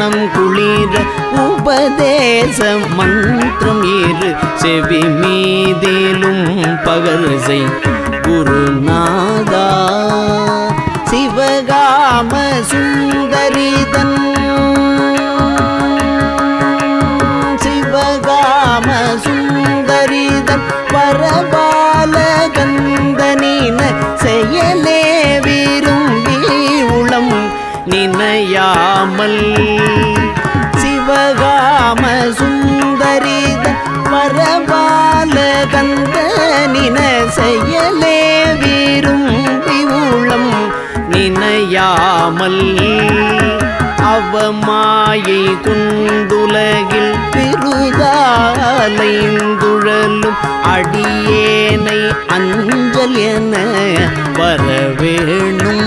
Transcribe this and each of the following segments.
மனம் குளிர உபதேச மந்திரம் இரு செவி மீதிலும் பகர்சை குருநாதா சிவகாம சுந்தரிதன். சிவகாம சுந்தரிதன் பரபாலகந்தனின செயலே நினையாமல் சிவகாம சுந்தரித சுந்தரிதன் பரபாலகந்தனின செயலே விரும்பி உளம் நினையாமல் அவமாயை குண்டுலகில் பெருதாலைந்துழலும் அடியேனை அஞ்சல் என வரவேணும்.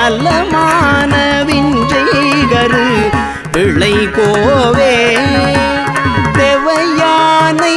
நிசதேவலங்கிருத நலமான விஞ்சைகரு கோவே தேவையானை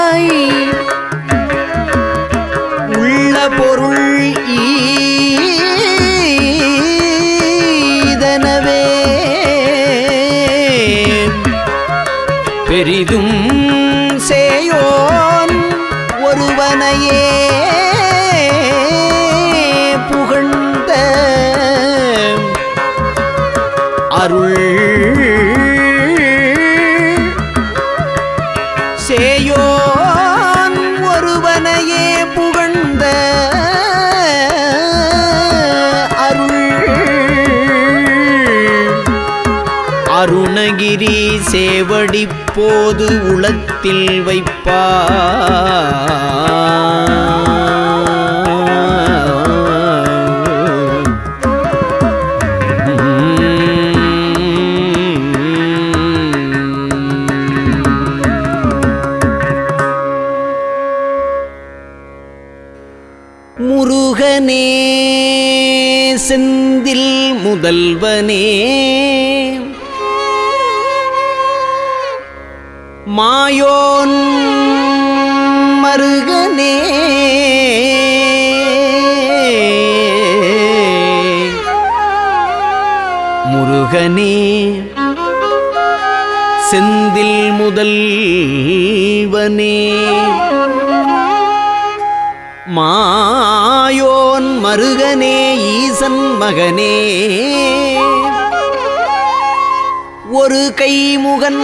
இப்போது உளத்தில் வைப்பா முருகனே செந்தில் முதல்வனே மாயோன் மருகனே. முருகனே செந்தில் முதல்வனே. மாயோன் மருகனே ஈசன் மகனே. ஒரு கைமுகன்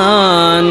நான்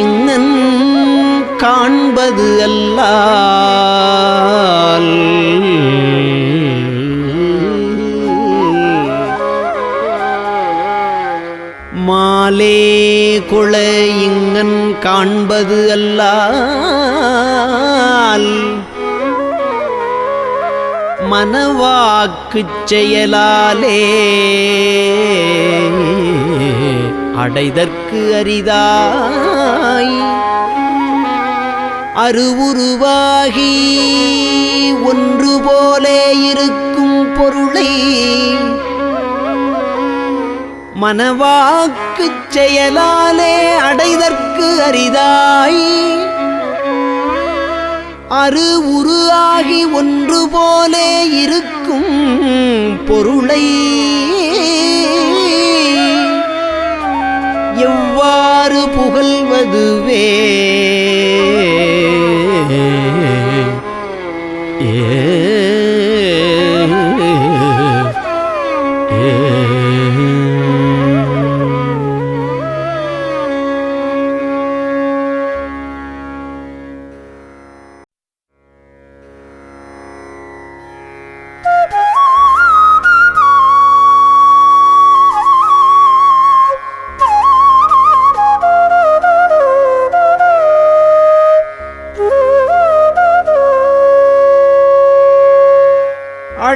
இங்கன் காண்பது அல்ல மாலே குள இங்கன் காண்பது அல்ல மனவாக்குச் செயலாலே அடைதற்கு அரிதா. அரிதாய் அருவுருவாகி ஒன்று போலே இருக்கும் பொருளை. மனவாக்குச் செயலாலே அடைதற்கு அரிதாய். அரு உரு ஆகி ஒன்று போலே இருக்கும் பொருளை. எவ்வாறு புகழ்வதுவே? ஏ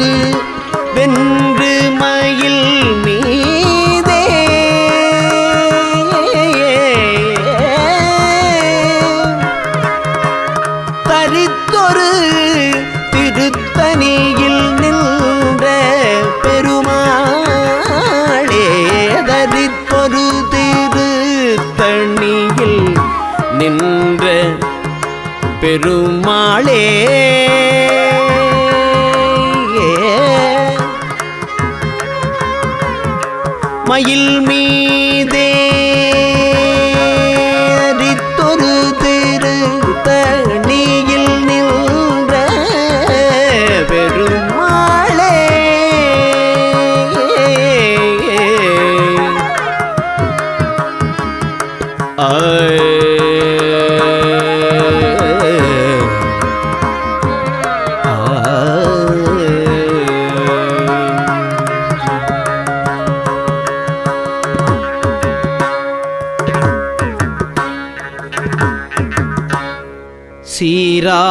பொருது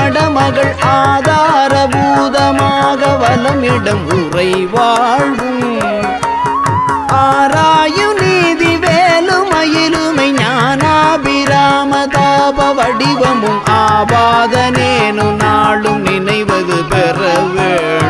மடமகள் ஆதாரபூதமாக வலமிடம் உரை வாழ்வும் ஆராயு நீதி வேலுமயிலுமை ஞானாபிராமதாப வடிவமும் ஆபாதனேனு நாளும் நினைவது பெற வேணும்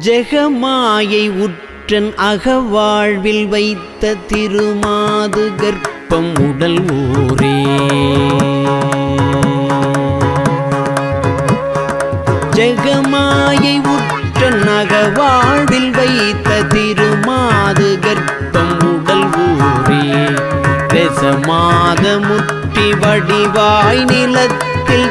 ஜெகமாயை உற்றன் அகவாழ்வில் வைத்த திருமாது கர்ப்பம் உடல் ஊரே. ஜெகமாயை உற்றன் அகவாழ்வில் வைத்த திருமாது கர்ப்பம் உடல் ஊரே. ரசமாத முற்றி வடிவாய் நிலத்தில்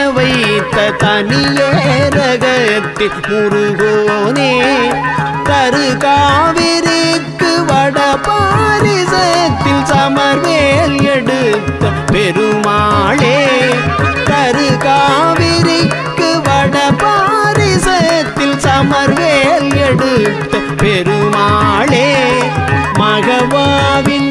வைத்த தனியேரகத்தின் முருகோனே தரு காவிரிக்கு வட பாரிசத்தில் சமர்வேல் எடுத்த பெருமாளே தரு காவிரிக்கு வட பாரிசத்தில் சமர்வேல் எடுத்த பெருமாளே மகவாவின்